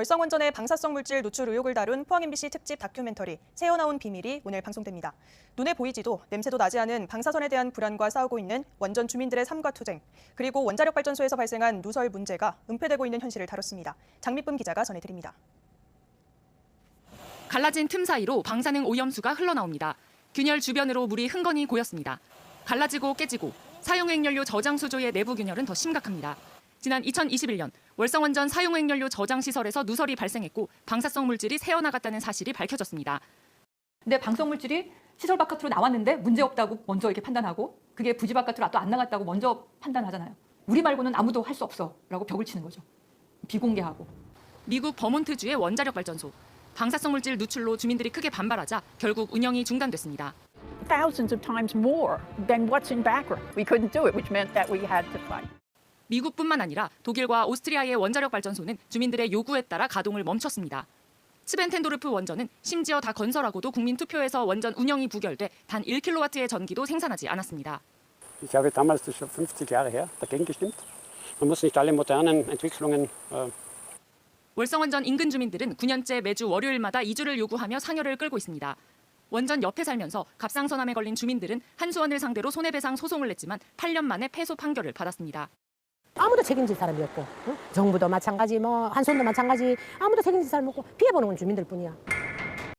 월성 원전의 방사성 물질 노출 의혹을 다룬 포항 MBC 특집 다큐멘터리 새어나온 비밀이 오늘 방송됩니다. 눈에 보이지도 냄새도 나지 않은 방사선에 대한 불안과 싸우고 있는 원전 주민들의 삶과 투쟁, 그리고 원자력 발전소에서 발생한 누설 문제가 은폐되고 있는 현실을 다뤘습니다. 장미쁨 기자가 전해드립니다. 갈라진 틈 사이로 방사능 오염수가 흘러나옵니다. 균열 주변으로 물이 흥건히 고였습니다. 갈라지고 깨지고 사용액연료 저장 수조의 내부 균열은 더 심각합니다. 지난 2021년 월성원전 사용액연료 저장 시설에서 누설이 발생했고 방사성 물질이 새어나갔다는 사실이 밝혀졌습니다. 근데 방성 물질이 시설 바깥으로 나왔는데 문제 없다고 먼저 이렇게 판단하고 그게 부지 바깥으로 또 안 나갔다고 먼저 판단하잖아요. 우리 말고는 아무도 할 수 없어라고 벽을 치는 거죠. 비공개하고. 미국 버몬트주의 원자력 발전소 방사성 물질 누출로 주민들이 크게 반발하자 결국 운영이 중단됐습니다. thousands of times more than what's in Bagram. We couldn't do it, which meant that we had to fight. 미국뿐만 아니라 독일과 오스트리아의 원자력 발전소는 주민들의 요구에 따라 가동을 멈췄습니다. 츠벤텐도르프 원전은 심지어 다 건설하고도 국민 투표에서 원전 운영이 부결돼 단 1kW의 전기도 생산하지 않았습니다. Ich habe damals, das ist schon 50 Jahre her, dagegen gestimmt. Man muss nicht alle modernen Entwicklungen äh, 월성원전 인근 주민들은 9년째 매주 월요일마다 이주를 요구하며 상여를 끌고 있습니다. 원전 옆에 살면서 갑상선암에 걸린 주민들은 한수원을 상대로 손해배상 소송을 냈지만 8년 만에 패소 판결을 받았습니다. 아무도 책임질 사람이 없고 응? 정부도 마찬가지 뭐 한손도 마찬가지 아무도 책임질 사람 없고 피해보는 건 주민들 뿐이야